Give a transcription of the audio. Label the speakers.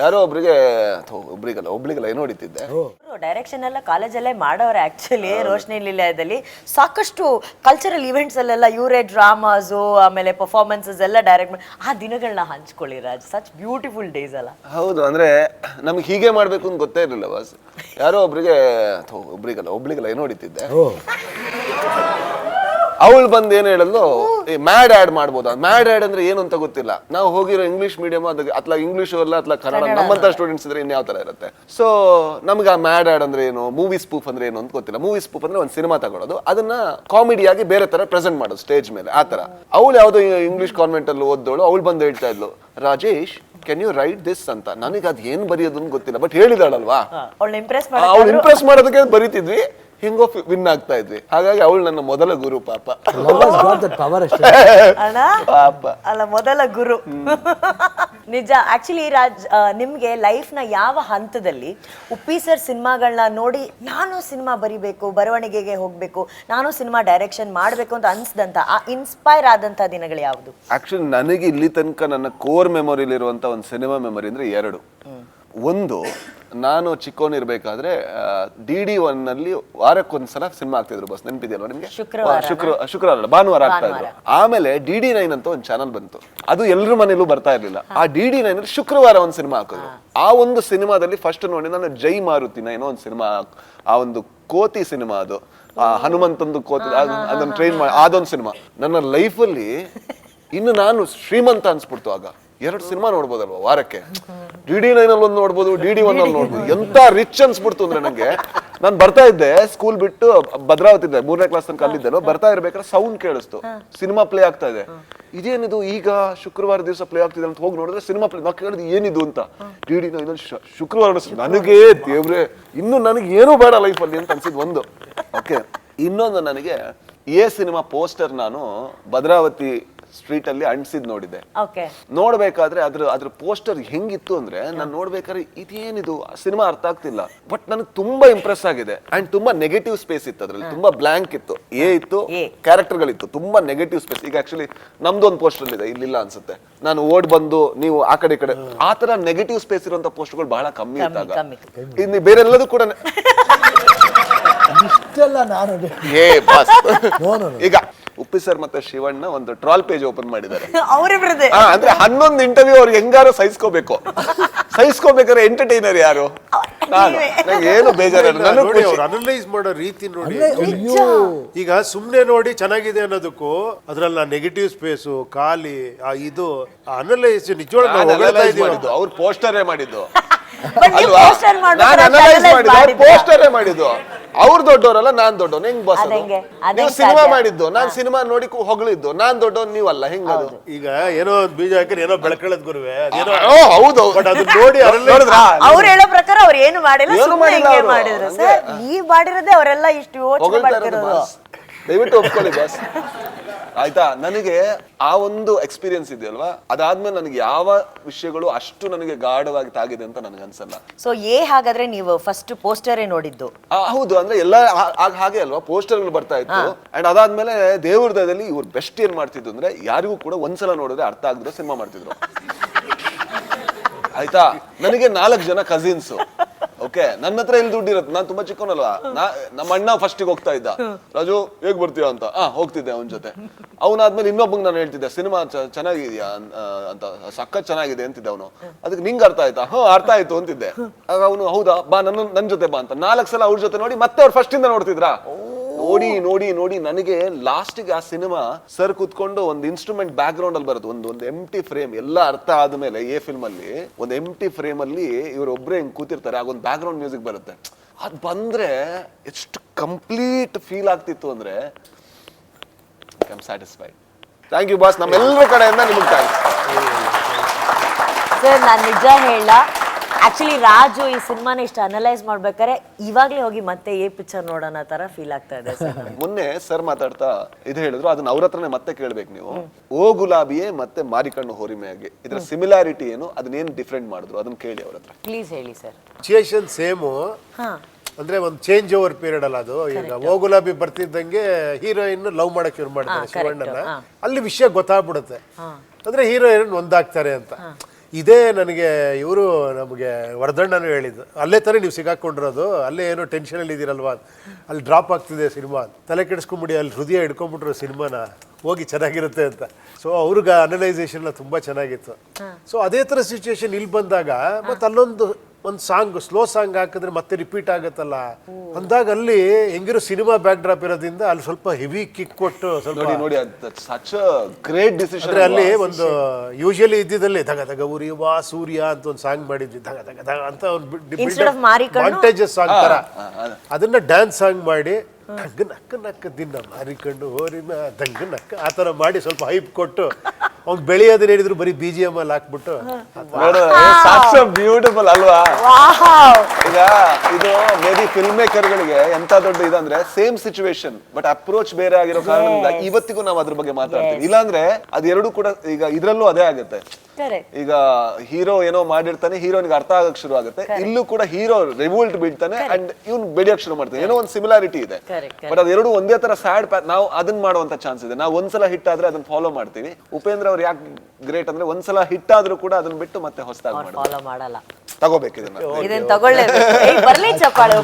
Speaker 1: ಯಾರೋ ಒಬ್ರಿಗೆ ಥು, ಒಬ್ರಿಗಲ್ಲ ಒಬ್ಳಿಗಲ್ಲ ಏನೋ ಹೊಡಿತಿದ್ದೆ?
Speaker 2: ಡೈರೆಕ್ಷನ್ ಎಲ್ಲ ಕಾಲೇಜಲ್ಲೇ ಮಾಡೋರು ಆಕ್ಚುಲಿ ರೋಶನಿ ನಿಲಯದಲ್ಲಿ. ಸಾಕಷ್ಟು ಕಲ್ಚರಲ್ ಇವೆಂಟ್ಸ್ ಅಲ್ಲೆಲ್ಲ ಇವರೇ ಡ್ರಾಮಾಸು ಆಮೇಲೆ ಪರ್ಫಾರ್ಮೆನ್ಸಸ್ ಎಲ್ಲ ಡೈರೆಕ್ಟ್ ಮಾಡಿ ಆ ದಿನಗಳನ್ನ ಹಂಚ್ಕೊಳ್ಳಿ ರಾಜ್ ಸಚ್ ಬ್ಯೂಟಿಫುಲ್ ಡೇಸ್ ಅಲ್ಲ.
Speaker 1: ಹೌದು ಅಂದ್ರೆ ನಮ್ಗೆ ಹೀಗೆ ಮಾಡ್ಬೇಕು ಅಂತ ಗೊತ್ತೇ ಇರಲಿಲ್ಲ ಬಾಸ್ ಯಾರೋ ಒಬ್ರಿಗೆ ಥು, ಒಬ್ರಿಗಲ್ಲ ಒಬ್ಳಿಗಲ್ಲ ಲೈನ್ ಹೊಡಿತಿದ್ದೆ? ಅವಳು ಬಂದು ಏನು ಹೇಳಲು ಮ್ಯಾಡ್ ಆಡ್ ಮಾಡ್ಬೋದು? ಮ್ಯಾಡ್ ಆ್ಯಡ್ ಅಂದ್ರೆ ಏನು ಅಂತ ಗೊತ್ತಿಲ್ಲ. ನಾವು ಹೋಗಿರೋ ಇಂಗ್ಲಿಷ್ ಮೀಡಿಯಂ ಅದಕ್ಕೆ ಅತ್ಲ ಇಂಗ್ಲಿಷ್ ಅಲ್ಲ ಅತ್ಲ ಕನ್ನಡ ನಮ್ಮಂತ ಸ್ಟೂಡೆಂಟ್ಸ್ ಇದ್ರೆ ಇನ್ಯಾವ ತರ ಇರುತ್ತೆ. ಸೊ ನಮ್ಗೆ ಆ ಮ್ಯಾಡ್ ಆಡ್ ಅಂದ್ರೆ ಏನು ಮೂವಿ ಸ್ಪೂಫ್ ಅಂದ್ರೆ ಏನು ಅಂತ ಗೊತ್ತಿಲ್ಲ. ಮೂವಿ ಸ್ಪೂಫ್ ಅಂದ್ರೆ ಒಂದು ಸಿನಿಮಾ ತಗೊಳ್ಳೋದು ಅದನ್ನ ಕಾಮಿಡಿಯಾಗಿ ಬೇರೆ ತರ ಪ್ರೆಸೆಂಟ್ ಮಾಡೋದು ಸ್ಟೇಜ್ ಮೇಲೆ ಆ ತರ ಅವಳು ಯಾವುದೋ ಇಂಗ್ಲಿಷ್ ಕಾನ್ವೆಂಟ್ ಅಲ್ಲಿ ಓದ್ದೋಳು ಅವಳು ಬಂದು ಹೇಳ್ತಾ ಇದ್ಲು Rajesh can you write this ಅಂತ? ನನಗೆ ಅದ್ ಏನ್ ಬರೆಯೋದು ಗೊತ್ತಿಲ್ಲ ಬಟ್ ಹೇಳಿದಾಳಲ್ವಾ? ಅವಳು ಇಂಪ್ರೆಸ್ ಮಾಡೋದಕ್ಕೆ ಬರಿತಿದ್ವಿ. ಹಿಂಗೋ ವಿನ್ ಆಗ್ತಾ ಇದ್ವಿ. ಹಾಗಾಗಿ ಅವಳು ನನ್ನ ಮೊದಲ ಗುರು ಪಾಪ.
Speaker 3: ಪವರ್ ಅಷ್ಟೇ.
Speaker 2: ಅಣ್ಣ
Speaker 1: ಪಾಪ.
Speaker 2: ಅಲ್ಲ ಮೊದಲ ಗುರು. ನಿಜ ಆಕ್ಚುಲಿ ರಾಜ್ ನಿಮ್ಗೆ ಲೈಫ್ನ ಯಾವ ಹಂತದಲ್ಲಿ ಉಪ್ಪಿ ಸರ್ ಸಿನಿಮಾಗಳನ್ನ ನೋಡಿ ನಾನು ಸಿನಿಮಾ ಬರಿಬೇಕು ಬರವಣಿಗೆಗೆ ಹೋಗ್ಬೇಕು ನಾನು ಸಿನಿಮಾ ಡೈರೆಕ್ಷನ್ ಮಾಡ್ಬೇಕು ಅಂತ ಅನ್ಸ್ದಂತ ಆ ಇನ್ಸ್ಪೈರ್ ಆದಂತ ದಿನಗಳು ಯಾವುದು?
Speaker 1: ಆಕ್ಚುಲಿ ನನಗೆ ಇಲ್ಲಿ ತನಕ ನನ್ನ ಕೋರ್ ಮೆಮೊರಿಲಿರುವಂತ ಒಂದು ಸಿನಿಮಾ ಮೆಮೊರಿ ಅಂದ್ರೆ ಎರಡು. ಒಂದು ನಾನು ಚಿಕ್ಕವನಿರ್ಬೇಕಾದ್ರೆ ಡಿ ಡಿ ಒನ್ನಲ್ಲಿ ವಾರಕ್ಕೊಂದ್ಸಲ ಸಿನಿಮಾ ಆಗ್ತಿದ್ರು ಬಸ್ ನೆನಪಿದೆಯಲ್ವಾ ನಿಮ್ಗೆ?
Speaker 2: ಶುಕ್ರವಾರ
Speaker 1: ಶುಕ್ರ ಶುಕ್ರವಾರ ಅಲ್ಲ, ಭಾನುವಾರ ಆಗ್ತಾ ಇದ್ರು. ಆಮೇಲೆ ಡಿ ಡಿ ನೈನ್ ಅಂತ ಒಂದು ಚಾನಲ್ ಬಂತು. ಅದು ಎಲ್ಲರ ಮನೇಲೂ ಬರ್ತಾ ಇರ್ಲಿಲ್ಲ. ಆ ಡಿ ಡಿ ನೈನ್ ಅಲ್ಲಿ ಶುಕ್ರವಾರ ಒಂದು ಸಿನಿಮಾ ಹಾಕಿದ್ರು. ಆ ಒಂದು ಸಿನಿಮಾದಲ್ಲಿ ಫಸ್ಟ್ ನೋಡಿ ನಾನು ಜೈ ಮಾರುತಿನ ಏನೋ ಒಂದು ಸಿನಿಮಾ ಆ ಒಂದು ಕೋತಿ ಸಿನಿಮಾ ಅದು. ಆ ಹನುಮಂತಂದು ಕೋತಿ ಅದನ್ನು ಅದನ್ನ ಟ್ರೈನ್ ಮಾಡಿ ಅದೊಂದು ಸಿನಿಮಾ. ನನ್ನ ಲೈಫಲ್ಲಿ ಇನ್ನು ನಾನು ಶ್ರೀಮಂತ ಅನ್ಸ್ಬಿಡ್ತು ಆಗ. ಎರಡು ಸಿನಿಮಾ ನೋಡ್ಬೋದಲ್ವಾ ವಾರಕ್ಕೆ? ಡಿ ಡಿ ನೈನ್ ಅಲ್ಲಿ ಒಂದು ನೋಡ್ಬೋದು ಡಿ ಡಿ ಒನ್ ಅಲ್ಲಿ ನೋಡ್ಬೋದು. ಎಂತ ರಿಚ್ ಅನ್ಸ್ಬಿಡ್ತು ಅಂದ್ರೆ ನಂಗೆ ನಾನು ಬರ್ತಾ ಇದ್ದೆ ಸ್ಕೂಲ್ ಬಿಟ್ಟು ಭದ್ರಾವತಿ ಇದ್ದೆ ಮೂರನೇ ಕ್ಲಾಸ್ ತನಕ ಅಲ್ಲಿದ್ದೆನೋ ಬರ್ತಾ ಇರ್ಬೇಕಾದ್ರೆ ಸೌಂಡ್ ಕೇಳಿಸ್ತು. ಸಿನಿಮಾ ಪ್ಲೇ ಆಗ್ತಾ ಇದೆ. ಇದೇನಿದು ಈಗ ಶುಕ್ರವಾರ ದಿವಸ ಪ್ಲೇ ಆಗ್ತಿದೆ ಅಂತ ಹೋಗಿ ನೋಡಿದ್ರೆ ಸಿನಿಮಾ ಪ್ಲೇ ನಾ ಕೇಳಿದ್ ಏನಿದು ಅಂತ. ಡಿ ಡಿ ನೈನ್ ಶುಕ್ರವಾರ ಅನ್ಸ್ತು. ನನಗೆ ದೇವ್ರೆ ಇನ್ನು ನನಗೆ ಏನೂ ಬೇಡ ಲೈಫಲ್ಲಿ ಅಂತ ಅನ್ಸಿದ್ ಒಂದು. ಓಕೆ ಇನ್ನೊಂದು ನನಗೆ ಎ ಸಿನಿಮಾ ಪೋಸ್ಟರ್ ನಾನು ಭದ್ರಾವತಿ ಸ್ಟ್ರೀಟ್ ಅಲ್ಲಿ ಅಂಟಿಸಿದ್ ನೋಡಿದೆ
Speaker 2: ಓಕೆ
Speaker 1: ನೋಡ್ಬೇಕಾದ್ರೆ ಅದ್ರ ಅದ್ರ ಪೋಸ್ಟರ್ ಹೆಂಗಿತ್ತು ಅಂದ್ರೆ ನಾನು ನೋಡ್ಬೇಕಾದ್ರೆ ಇದೇನಿದು ಸಿನಿಮಾ ಅರ್ಥ ಆಗ್ತಿಲ್ಲ. ಬಟ್ ನನಗೆ ತುಂಬಾ ಇಂಪ್ರೆಸ್ ಆಗಿದೆ. ಅಂಡ್ ತುಂಬಾ ನೆಗೆಟಿವ್ ಸ್ಪೇಸ್ ಇತ್ತು ಅದ್ರಲ್ಲಿ. ತುಂಬಾ ಬ್ಲಾಂಕ್ ಇತ್ತು. ಎ ಇತ್ತು
Speaker 2: ಕ್ಯಾರೆಕ್ಟರ್
Speaker 1: ಗಳಿತ್ತು ತುಂಬಾ ನೆಗೆಟಿವ್ ಸ್ಪೇಸ್ ಈಗ ಆಕ್ಚುಲಿ ನಮ್ದು ಒಂದು ಪೋಸ್ಟರ್ ಇದೆ ಇಲ್ಲಿಲ್ಲ ಅನ್ಸುತ್ತೆ. ನಾನು ಓಡ್ ಬಂದು ನೀವು ಆ ಕಡೆ ಈ ಕಡೆ. ಆ ತರ ನೆಗೆಟಿವ್ ಸ್ಪೇಸ್ ಇರುವಂತ ಪೋಸ್ಟ್ಗಳು ಬಹಳ ಕಮ್ಮಿ ಇದ್ದಾಗ. ಇನ್ನು ಬೇರೆ ಎಲ್ಲದೂ ಕೂಡ ನೆ-
Speaker 3: ಇಷ್ಟೆಲ್ಲ ನಾನು
Speaker 1: ಏ ಬಾಸ್. ಈಗ ಉಪ್ಪಿ ಸರ್ ಮತ್ತೆ ಶಿವಣ್ಣ ಒಂದು ಟ್ರಾಲ್ ಪೇಜ್ ಓಪನ್ ಮಾಡಿದ್ದಾರೆ.
Speaker 2: ಅವರಿಬ್ರದೇ
Speaker 1: ಅಂದ್ರೆ ಹನ್ನೊಂದು ಇಂಟರ್ವ್ಯೂ ಅವ್ರಿಗೆ ಹೆಂಗಾರು ಸಹಿಸ್ಕೋಬೇಕು. ಸಹಿಸ್ಕೋಬೇಕಾದ್ರೆ ಎಂಟರ್ಟೈನರ್ ಯಾರು? ನಾನು. ನಂಗೆ ಏನು ಬೇಗ ನನಗೆ
Speaker 4: ನೋಡಿ ಅವ್ರು ಅನಲೈಸ್ ಮಾಡೋ ರೀತಿ ನೋಡಿ
Speaker 3: ಅಯ್ಯೋ
Speaker 4: ಈಗ ಸುಮ್ನೆ ನೋಡಿ ಚೆನ್ನಾಗಿದೆ ಅನ್ನೋದಕ್ಕೂ ಅದ್ರಲ್ಲಿ ನೆಗೆಟಿವ್ ಸ್ಪೇಸು ಖಾಲಿ ಆ ಇದು ಅನಲೈಸ್ ನಿಜವಾಗ್ಲೂ ನಾವು ಹೊಗಳ್ತಾ ಇದೀವಿ
Speaker 1: ಮಾಡಿದ್ದು. ಅವ್ರು ಪೋಸ್ಟರೇ ಮಾಡಿದ್ದು. ಅಲ್ವಾ? ನಾನು ಅನಲೈಸ್ ಮಾಡಿದ್ದು. ಅವ್ರು ಪೋಸ್ಟರೇ ಮಾಡಿದ್ದು. ಅವ್ರು ದೊಡ್ಡವರಲ್ಲ ನಾನ್ ದೊಡ್ಡವನು ಹೆಂಗ್ ಬಾಸ್
Speaker 2: ಅದು ಹೆಂಗೆ? ಅದ್
Speaker 1: ನೀವು
Speaker 2: ಹೆಂಗ್
Speaker 1: ಸಿನಿಮಾ
Speaker 2: ಸಾಧ್ಯ?
Speaker 1: ಮಾಡಿದ್ದು ನಾನ್ ಸಿನಿಮಾ ನೋಡಿ ಕು- ಹೊಗಳಿದ್ದು ನಾನ್ ದೊಡ್ಡವನ್ ನೀವಲ್ಲ ಹೆಂಗದು
Speaker 4: ಈಗ ಏನೋ ಬೀಜ ಹಾಕಿದ್ರೆ ಏನೋ ಬೆಳಕಳದ್ ಗುರುವೆ ಅದೇನೋ
Speaker 1: ಓ ಹೌದು
Speaker 4: ಬಟ್ ಅದನ್ನ ನೋಡಿ analyze
Speaker 1: ನೋಡಿದ್ರಾ?
Speaker 2: ಅವ್ರು ಹೇಳೋ ಪ್ರಕಾರ ಅವ್ರು ಏನು ಮಾಡಿಲ್ಲ
Speaker 1: ಏನು
Speaker 2: ಸುಮ್ಮನೆ
Speaker 1: ಮಾಡಿಲ್ಲ
Speaker 2: ಹಿಂಗೆ
Speaker 1: ಅವ್ರು.
Speaker 2: ಮಾಡಿದ್ರು
Speaker 1: ಹಂಗೆ.
Speaker 2: ಸರ್ ನೀವ್ ಮಾಡಿರೋದೇ ಅವರೆಲ್ಲ ಇಷ್ಟು ಯೋಚನೆ
Speaker 1: ಹೊಗಳ್ತಾ ಇರೋದು
Speaker 2: ಮಾಡ್ತಿರೋದು
Speaker 1: ದಯವಿಟ್ಟು ಒಪ್ಕೊಳ್ಳಿ ಬಾಸ್ ಆಯ್ತಾ? ನನಗೆ ಆ ಒಂದು ಎಕ್ಸ್ಪೀರಿಯನ್ಸ್ ಇದೆಯಲ್ವಾ? ಅದಾದ್ಮೇಲೆ ನನಗೆ ಯಾವ ವಿಷಯಗಳು ಅಷ್ಟು ನನಗೆ ಗಾಢವಾಗಿ ತಾಗಿದೆ ಅಂತ ನನಗೆ ಅನ್ಸಲ್ಲ.
Speaker 2: ಸೊ ಏ ಹಾಗಾದ್ರೆ ನೀವು ಫಸ್ಟ್ ಪೋಸ್ಟರ್ ನೋಡಿದ್ದು?
Speaker 1: ಆ, ಹೌದು. ಅಂದ್ರೆ ಎಲ್ಲ ಆಗ ಹಾಗೆ ಅಲ್ವಾ? ಪೋಸ್ಟರ್ಗಳು ಬರ್ತಾ ಇತ್ತು. ಅಂಡ್ ಅದಾದ್ಮೇಲೆ ದೇವ್ರ ದಯದಲ್ಲಿ ಇವ್ರು ಬೆಸ್ಟ್ ಏನ್ ಮಾಡ್ತಿದ್ರು ಅಂದ್ರೆ ಯಾರಿಗೂ ಕೂಡ ಒಂದ್ಸಲ ನೋಡಿದ್ರೆ ಅರ್ಥ ಆಗದ್ರೆ ಸಿನಿಮಾ ಮಾಡ್ತಿದ್ರು. ಆಯ್ತಾ? ನನಗೆ ನಾಲ್ಕು ಜನ ಕಸಿನ್ಸ್ ಓಕೆ ನನ್ನ ಹತ್ರ ಎಲ್ಲಿ ದುಡ್ಡು ಇರುತ್ತೆ? ನಾನು ತುಂಬಾ ಚಿಕ್ಕವನಲ್ವಾ? ನಾ- ನಮ್ಮ ಅಣ್ಣ ಫಸ್ಟಿಗೆ ಹೋಗ್ತಾ ಇದ್ದ. ರಾಜು ಹೇಗ್ ಬರ್ತೀಯ ಅಂತ? ಆ ಹೋಗ್ತಿದ್ದೆ ಅವನ ಜೊತೆ. ಅವನಾದ್ಮೇಲೆ ಇನ್ನೊಬ್ಬಂಗ್ ನಾನು ಹೇಳ್ತಿದ್ದೆ ಸಿನಿಮಾ ಚೆನ್ನಾಗಿದ್ಯಾ? ಅಂತ ಸಖತ್ ಚೆನ್ನಾಗಿದೆ ಅಂತಿದ್ದೆ ಅವನು. ಅದಕ್ಕೆ ನಿಂಗೆ ಅರ್ಥ ಆಯ್ತಾ? ಹಾ ಅರ್ಥ ಆಯ್ತು ಅಂತಿದ್ದೆ. ಆಗ ಅವನು ಹೌದಾ? ಬಾ ನನ್ನ ನನ್ನ ಜೊತೆ ಬಾ ಅಂತ. ನಾಲ್ಕು ಸಲ ಅವ್ರ ಜೊತೆ ನೋಡಿ ಮತ್ತೆ ಅವ್ರು ಫಸ್ಟ್ ಇಂದ ನೋಡ್ತಿದ್ರಾ? ನೋಡಿ ನೋಡಿ ನೋಡಿ ನನಗೆ ಲಾಸ್ಟಿಗೆ ಆ ಸಿನಿಮಾ ಸರ್ ಕುತ್ಕೊಂಡು ಒಂದು ಇನ್ಸ್ಟ್ರೂಮೆಂಟ್ ಬ್ಯಾಕ್ ಗ್ರೌಂಡ್ ಅಲ್ಲಿ ಬರುತ್ತೆ. ಒಂದು ಒಂದು ಎಂಟಿ ಫ್ರೇಮ್ ಎಲ್ಲ ಅರ್ಥ ಆದ್ಮೇಲೆ ಎ ಫಿಲ್ಮ್ ಅಲ್ಲಿ, ಒಂದು ಎಂಟಿ ಫ್ರೇಮ್ ಅಲ್ಲಿ ಇವರೊಬ್ರೆ ಹಿಂಗ್ ಕೂತಿರ್ತಾರೆ. ಆಗ ಒಂದು ಬ್ಯಾಕ್ ಗ್ರೌಂಡ್ ಮ್ಯೂಸಿಕ್ ಬರುತ್ತೆ. ಅದು ಬಂದ್ರೆ ಎಷ್ಟು ಕಂಪ್ಲೀಟ್ ಫೀಲ್ ಆಗ್ತಿತ್ತು ಅಂದ್ರೆ I am satisfied thank you boss ನಮ್ಮೆಲ್ಲರ ಕಡೆಯಿಂದ ನಿಮಗೆ ಥ್ಯಾಂಕ್ಸ್
Speaker 2: ಸರ್ ನಾನು ನಿಜ ಹೇಳ ಆಕ್ಚುಲಿ ರಾಜು ಈ ಸಿನಿಮಾನ ಇಷ್ಟು ಅನಲೈಸ್ ಮಾಡ್ಬೇಕಾದ್ರೆ ಇವಾಗ್ಲೇ ಹೋಗಿ ಮತ್ತೆ ಏ ಪಿಕ್ಚರ್ ನೋಡೋಣ ತರ ಫೀಲ್ ಆಗ್ತಾ ಇದೆ ಸರ್.
Speaker 1: ಮೊನ್ನೆ ಸರ್ ಮಾತಾಡ್ತಾ ಇದು ಹೇಳಿದ್ರು ಅದನ್ನ ಅವ್ರ ಹತ್ರನೇ ಮತ್ತೆ ಕೇಳ್ಬೇಕು ನೀವು. ಓ ಗುಲಾಬಿಯೇ ಮತ್ತೆ ಮಾರಿಕಣ್ಣು ಹೋರಿಮೆಯಾಗಿ. ಇದ್ರ ಸಿಮಿಲಾರಿಟಿ ಏನು ಅದನ್ನೇನು ಡಿಫ್ರೆಂಟ್ ಮಾಡಿದ್ರು? ಅದನ್ನ ಕೇಳಿ ಅವ್ರ ಹತ್ರ.
Speaker 2: ಪ್ಲೀಸ್ ಹೇಳಿ ಸರ್
Speaker 4: ಸಿಚುಯೇಷನ್ ಸೇಮು
Speaker 2: ಹಾ.
Speaker 4: ಅಂದ್ರೆ ಒಂದು ಚೇಂಜ್ ಓವರ್ ಪೀರಿಯಡ್ ಅಲ್ಲ ಅದು. ಈಗ ಓ ಗುಲಾಬಿ ಬರ್ತಿದ್ದಂಗೆ ಹೀರೋಯಿನ್ ಲವ್ ಮಾಡಕ್ ಶುರು ಮಾಡ್ತಾರೆ ಶಿವಣ್ಣನ ಅಲ್ಲಿ ವಿಷಯ ಗೊತ್ತಾಗ್ಬಿಡುತ್ತೆ. ಅಂದ್ರೆ ಹೀರೋಯಿನ್ ಒಂದಾಗ್ತಾರೆ ಅಂತ. ಇದೇ ನನಗೆ ಇವರು ನಮಗೆ ವರದಣ್ಣನು ಹೇಳಿದ್ದು. ಅಲ್ಲೇ ತಾನೇ ನೀವು ಸಿಗಾಕೊಂಡಿರೋದು ಅಲ್ಲೇ ಏನೋ ಟೆನ್ಷನಲ್ಲಿ ಇದ್ದೀರಲ್ವಾ ಅಲ್ಲಿ ಡ್ರಾಪ್ ಆಗ್ತಿದೆ ಸಿನಿಮಾ ತಲೆ ಕೆಡಿಸ್ಕೊಂಬಿಡಿ ಅಲ್ಲಿ ಹೃದಯ ಹಿಡ್ಕೊಂಬಿಟ್ರು ಸಿನಿಮಾನ. ಹೋಗಿ ಚೆನ್ನಾಗಿರುತ್ತೆ ಅಂತ. ಸೊ ಅವ್ರಿಗೆ ಅನಲೈಸೇಷನ್ ತುಂಬ ಚೆನ್ನಾಗಿತ್ತು. ಸೊ ಅದೇ ಥರ ಸಿಚುವೇಶನ್ ಇಲ್ಲಿ ಬಂದಾಗ ಮತ್ತೆ ಅಲ್ಲೊಂದು ಒಂದು ಸಾಂಗ್ ಸ್ಲೋ ಸಾಂಗ್ ಹಾಕಿದ್ರೆ ಮತ್ತೆ ರಿಪೀಟ್ ಆಗುತ್ತಲ್ಲ? ಅಂದಾಗ ಅಲ್ಲಿ ಹೆಂಗಿರೋ ಸಿನಿಮಾ ಬ್ಯಾಕ್ ಡ್ರಾಪ್ ಇರೋದ್ರಿಂದ ಅಲ್ಲಿ ಸ್ವಲ್ಪ ಹೆವಿ ಕಿಕ್ ಕೊಟ್ಟು ಸ್ವಲ್ಪ
Speaker 1: ನೋಡಿ ನೋಡಿ ಸಚ್ ಗ್ರೇಟ್ ಡಿಸಿಷನ್
Speaker 4: ಅಂದ್ರೆ ಅಲ್ಲಿ ಒಂದು ಯೂಶಲಿ ಇದ್ದಿದ್ದಲ್ಲಿ ಧಗ ಧಗ ಉರಿಯುವ ಸೂರ್ಯ ಅಂತ ಒಂದು ಸಾಂಗ್ ಮಾಡಿದ್ವಿ. ಧಗ ಧಗ ಧಗ ಅಂತ
Speaker 2: Instead of ಮಾರಿಕಣ್ಣು?
Speaker 4: ಮಾಂಟೇಜಸ್ ಸಾಂಗ್ ತರ. ಅದನ್ನ ಡ್ಯಾನ್ಸ್ ಸಾಂಗ್ ಮಾಡಿ ಧಗ್ ನಕ್ಕ ನಕ್ಕ ದಿನ ಮಾರಿಕೊಂಡು ಹೋರಿನ ದಂಗ ನಕ್ಕ ಆ ಥರ ಮಾಡಿ ಸ್ವಲ್ಪ ಹೈಪ್ ಕೊಟ್ಟು ಅವ್ನು ಬೆಳೆಯೋದನ್ನ ಹೇಳಿದ್ರು ಬರೀ ಬಿ ಜಿ ಎಂ ಅಲ್ಲಿ ಹಾಕ್ಬಿಟ್ಟು.
Speaker 1: ಬ್ಯೂಟಿಫುಲ್ ಅಲ್ವಾ? ಈಗ ಇದು ಮೇಬಿ ಫಿಲ್ಮ್ ಮೇಕರ್ ಗಳಿಗೆ ಎಂತ ದೊಡ್ಡ ಇದಂದ್ರೆ ಸೇಮ್ ಸಿಚುವೇಶನ್ ಬಟ್ ಅಪ್ರೋಚ್ ಬೇರೆ ಆಗಿರೋ ಕಾರಣದಿಂದ ಇವತ್ತಿಗೂ ನಾವು ಅದ್ರ ಬಗ್ಗೆ ಮಾತಾಡ್ತೀವಿ. ಇಲ್ಲಾಂದ್ರೆ ಅದೆರಡು ಕೂಡ ಈಗ ಇದ್ರಲ್ಲೂ ಅದೇ ಆಗುತ್ತೆ. ಈಗ ಹೀರೋ ಏನೋ ಮಾಡಿರ್ತಾನೆ ಹೀರೋನಿಗೆ ಅರ್ಥ ಆಗಕ್ ಶುರು ಆಗುತ್ತೆ. ಇಲ್ಲೂ ಕೂಡ ಹೀರೋ ರಿವೋಲ್ಟ್ ಬೀಳ್ತಾನೆ ಅಂಡ್ ಇವ್ನು ಬೆಳೆಯಕ್ ಶುರು ಮಾಡ್ತಾನೆ. ಏನೋ ಒಂದು ಸಿಮಿಲಾರಿಟಿ ಇದೆ. ಬಟ್ ಅದೆರಡು ಒಂದೇ ತರ ಸ್ಯಾಡ್ ನಾವು ಅದನ್ನ ಮಾಡುವಂತ ಚಾನ್ಸ್ ಇದೆ. ನಾವು ಒಂದ್ಸಲ ಹಿಟ್ ಆದ್ರೆ ಅದನ್ನ ಫಾಲೋ ಮಾಡ್ತೀವಿ ಉಪೇಂದ್ರ ಅವ್ರು ಯಾಕೆ ಗ್ರೇಟ್ ಅಂದ್ರೆ ಒಂದ್ಸಲ ಹಿಟ್ ಆದ್ರೂ ಕೂಡ ಅದನ್ನ ಬಿಟ್ಟು ಮತ್ತೆ ಹೊಸದಾಗಿ
Speaker 2: ಫಾಲೋ ಮಾಡಲ್ಲ.
Speaker 1: ತಗೋಬೇಕು ಇದನ್ನ.
Speaker 2: ಇದನ್ನ ತಗೊಳ್ಳೇಬೇಕು ಬರ್ಲಿ ಚಪ್ಪಾಳೆ